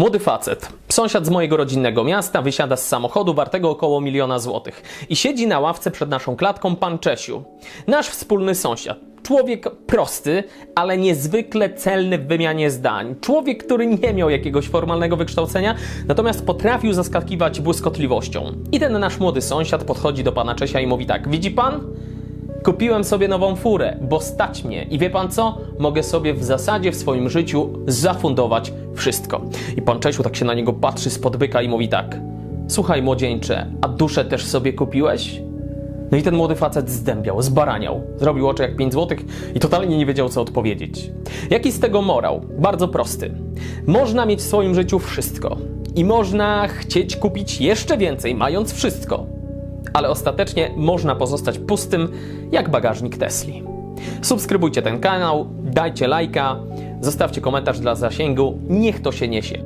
Młody facet, sąsiad z mojego rodzinnego miasta, wysiada z samochodu wartego około miliona złotych i siedzi na ławce przed naszą klatką pan Czesiu. Nasz wspólny sąsiad. Człowiek prosty, ale niezwykle celny w wymianie zdań. Człowiek, który nie miał jakiegoś formalnego wykształcenia, natomiast potrafił zaskakiwać błyskotliwością. I ten nasz młody sąsiad podchodzi do pana Czesia i mówi tak: Widzi pan? Kupiłem sobie nową furę, bo stać mnie i wie pan co? Mogę sobie w zasadzie w swoim życiu zafundować wszystko. I pan Czesiu tak się na niego patrzy spod byka i mówi tak: Słuchaj, młodzieńcze, a duszę też sobie kupiłeś? No i ten młody facet zdębiał, zbaraniał, zrobił oczy jak 5 złotych i totalnie nie wiedział, co odpowiedzieć. Jaki z tego morał? Bardzo prosty. Można mieć w swoim życiu wszystko i można chcieć kupić jeszcze więcej, mając wszystko ale ostatecznie można pozostać pustym jak bagażnik Tesli. Subskrybujcie ten kanał, dajcie lajka, zostawcie komentarz dla zasięgu, niech to się niesie.